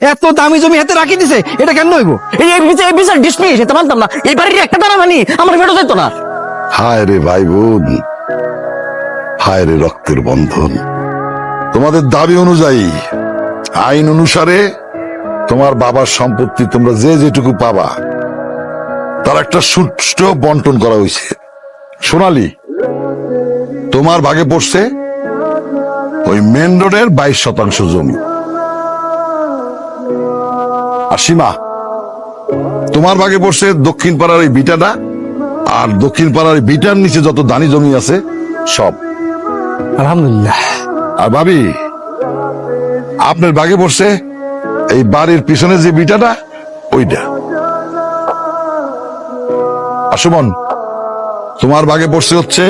এত দামি জমি হাতে রাখি দিছে, এটা কেন হইব? এই এই বিচার এই বিচার ডিসমিস এটা মানতাম না। এই বাড়ির একটা দানা মানি, আমার ফেরত যেত না। হায় রে ভাই বোন হায় রে রক্তের বন্ধন। তোমাদের দাবি অনুযায়ী, আইন অনুসারে তোমার বাবার সম্পত্তি তোমরা যে যেটুকু পাবা, তার একটা সুষ্ঠু বন্টন করা হয়েছে। সোনালি, তোমার ভাগে পড়ছে ওই মেন রোডের বাইশ শতাংশ জমি। আর সীমা তোমার ভাগে পড়ছে দক্ষিণ পাড়ার ওই বিটাটা আর দক্ষিণ পাড়ার বিটার নিচে যত দানি জমি আছে সব। আলহামদুলিল্লাহ। আর ভাবি আপনার ভাগে পড়ছে এই বাড়ির পিছনে যে বিটাটা ওইটা। আর সুমন তোমার ভাগে পড়ছে হচ্ছে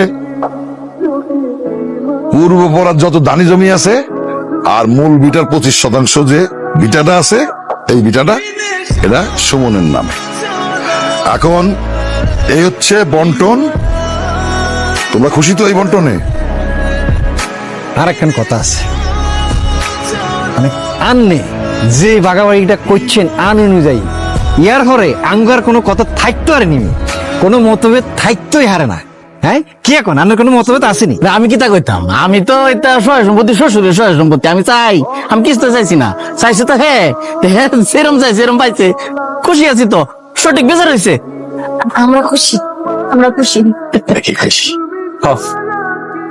পূর্ব পড়ার যত দানি জমি আছে আর মূল বিটার পঁচিশ শতাংশ যে বিটাটা আছে এই বিটাটা, এটা সুমনের নাম। এখন এই হচ্ছে বন্টন। তোমরা খুশি তো এই বন্টনে? আর একখান কথা আছে। মানে আননে, যে বাগাবাড়িটা করছেন আন অনুযায়ী, ইয়ার পরে আঙ্গার কোনো কথা থাকতো আর নিমি কোনো মতভেদ থাকতোই হারে না। হ্যাঁ? কি এখন? আন্নার কোনো মতভেদ আসেনি? না, আমি কি তা কইতাম? আমি তো এটা সহায় সম্পত্তি শ্বশুরের সহায় সম্পত্তি আমি চাই। আমি চাইছি না। চাইছে তো হ্যাঁ তো হ্যাঁ সেরম চাই সেরম পাইছে। খুশি আছি তো। সঠিক বেজার হয়েছে আমরা খুশি। আমরা খুশি।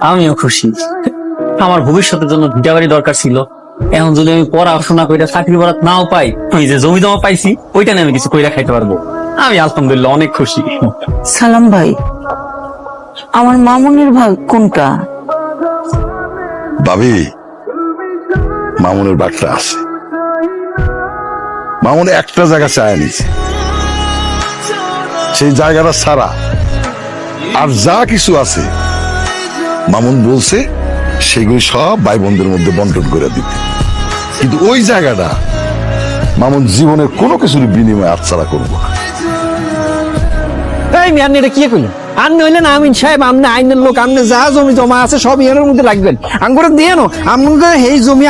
আমিও খুশি। আমার ভবিষ্যতের জন্য ভিটা বাড়ি দরকার ছিল। এখন যদি আমি পড়াশোনা কইরা চাকরি বাড়াত নাও পাই ওই যে জমি জমা পাইছি ওইটা নিয়ে আমি কিছু কইরা খাইতে পারব। আমি আলহামদুলিল্লাহ অনেক খুশি। সালাম ভাই। আমার মামুনের ভাগ কোনটা? ভাবি মামুনের বাগটা আছে। মামুন একটা জায়গা চায় নিছে সেই জায়গাটা ছাড়া আর যা কিছু আছে মামুন বলছে সেগুলি সব ভাই বোনদের মধ্যে বন্টন করে দিতে কিন্তু ওই জায়গাটা মামুন জীবনের কোনো কিছুর বিনিময়ে আচ্ছাড়া করব না। এই মিয়ান এটা কি করলেন আপনি হইলেন আমিন সাহেব আপনি আইনের লোক আপনি যা জমি জমা আছে সব মধ্যে রাখবেন। আঙ্গুরে দিয়ে নো আপনাদের এই জমি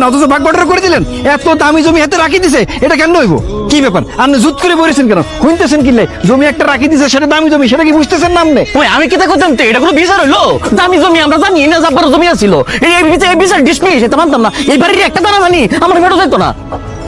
না অথচ করে দিলেন। এত দামি জমি হাতে রাখি দিছে, এটা কেন হইব কি ব্যাপার? আপনি জুত করে বলেছেন কেন? শুনতেছেন কিনলে জমি একটা রাখি দিছে, সেটা দামি জমি, সেটা কি বুঝতেছেন না আপনি ওই, আমি কি তা করতাম এটা কোনো বিচার হইল? দামি জমি আমরা জানি না যাবার জমি আছিল। এই বিচার ডিসমিস, এটা মানতাম না। এই বাড়ির একটা দানা মানি আমার যেত না।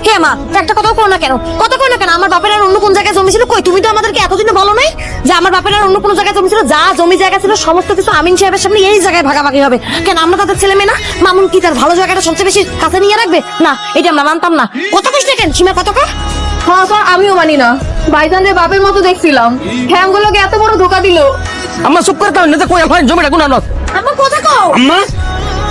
হে মা একটা কথা করো না কেন? কথা করো না কেন? আমার বাপের আর অন্য কোন জায়গায় জমি ছিল? কই তুমি তো আমাদেরকে এতদিনে বলো নাই যে আমার বাপের আর অন্য কোন জায়গায় জমি ছিল? যা জমি জায়গা ছিল সমস্ত কিছু আমিন সাহেবের সামনে এই জায়গায় ভাগাভাগি হবে। কেন আমরা তাদের ছেলে মেয়ে না? মামুন কি তার ভালো জায়গাটা সবচেয়ে বেশি কাছে নিয়ে রাখবে? না এটা আমরা মানতাম না। কত কষ্ট কেন সীমা কত কা হ্যাঁ স্যার আমিও মানি না। ভাইজানদের বাপের মতো দেখছিলাম হ্যাঁ আমগুলোকে এত বড় ধোকা দিল। আমার চুপ না যে কই হয় জমিটা আনত আমার কথা কও। আম্মা?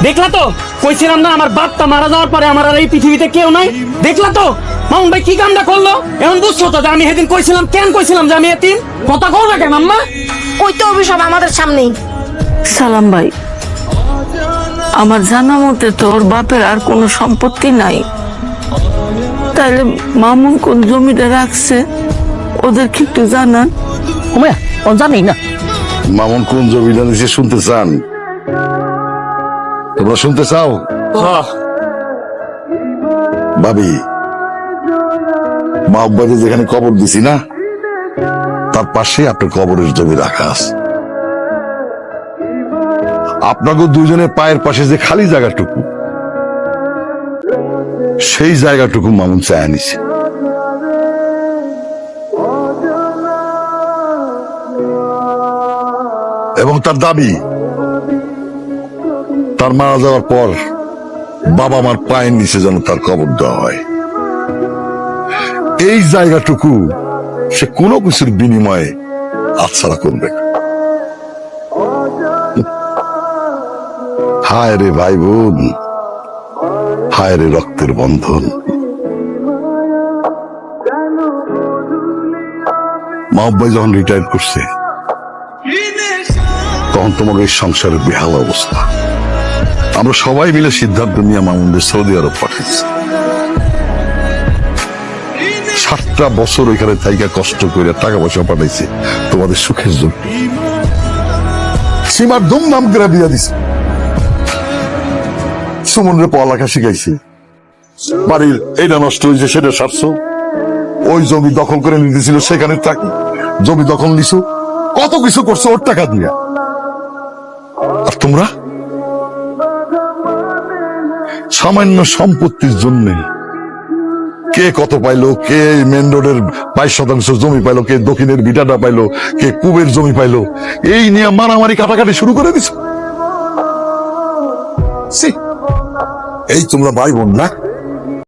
দেখলা তো? কইছিলাম না আমার বাপটা মারা যাওয়ার পরে আমার আর এই পৃথিবীতে কেউ নাই? দেখলা তো? মামুন ভাই কি কামটা করল? এখন বুঝছ তো যে আমি সেদিন কইছিলাম কেন কইছিলাম যে আমি এতিম? কথা কও না কেন আম্মা? ওই তো অভিশাপ আমাদের সামনেই। সালাম ভাই। আমার জানা মতে তোর বাপের আর কোনো সম্পত্তি নাই। তাহলে মামুন কোন জমিটা রাখছে? ওদের কি একটু জানান। ও জানি না। মামুন কোন জমিটা নিচে শুনতে চান? তোমরা শুনতে চাও? ভাবি মা আব্বাকে যেখানে কবর দিছি না তার পাশে আপনার কবরের জমি রাখা আছে। আপনাকে দুজনের পায়ের পাশে যে খালি জায়গাটুকু সেই জায়গাটুকু মামুন চায় নিছে। এবং তার দাবি তার মারা যাওয়ার পর বাবা মার পায়ের নিচে যেন তার কবর দেওয়া হয়। এই জায়গাটুকু সে কোনো কিছুর বিনিময়ে আচ্ছাড়া করবে হায় রে ভাই বোন হায় রে রক্তের বন্ধন। মা আব্বাই যখন রিটায়ার করছে, তখন তোমাকে এই সংসারের বেহাল অবস্থা। আমরা সবাই মিলে সিদ্ধান্ত নিয়ে মামুনদের সৌদি আরব পাঠিয়েছি। সাতটা বছর ওইখানে থাইকা কষ্ট করে টাকা পয়সা পাঠাইছে তোমাদের সুখের জন্য। সীমার ধুমধাম করে বিয়া দিছে। সুমনরে পড়ালেখা শিখাইছে। বাড়ির এইটা নষ্ট হয়েছে সেটা সারছো। ওই জমি দখল করে নিতেছিল, সেখানে থাকি। জমি দখল নিছো। কত কিছু করছ ওর টাকা দিয়া। আর তোমরা? সামান্য সম্পত্তির জন্য। কে কত পাইলো, কে মেন রোডের বাইশ শতাংশ জমি পাইলো, কে দক্ষিণের বিটাটা পাইলো, কে কুবের জমি পাইলো, এই নিয়ে মারামারি কাটাকাটি শুরু করে দিছে। এই তোমরা ভাই বোন না?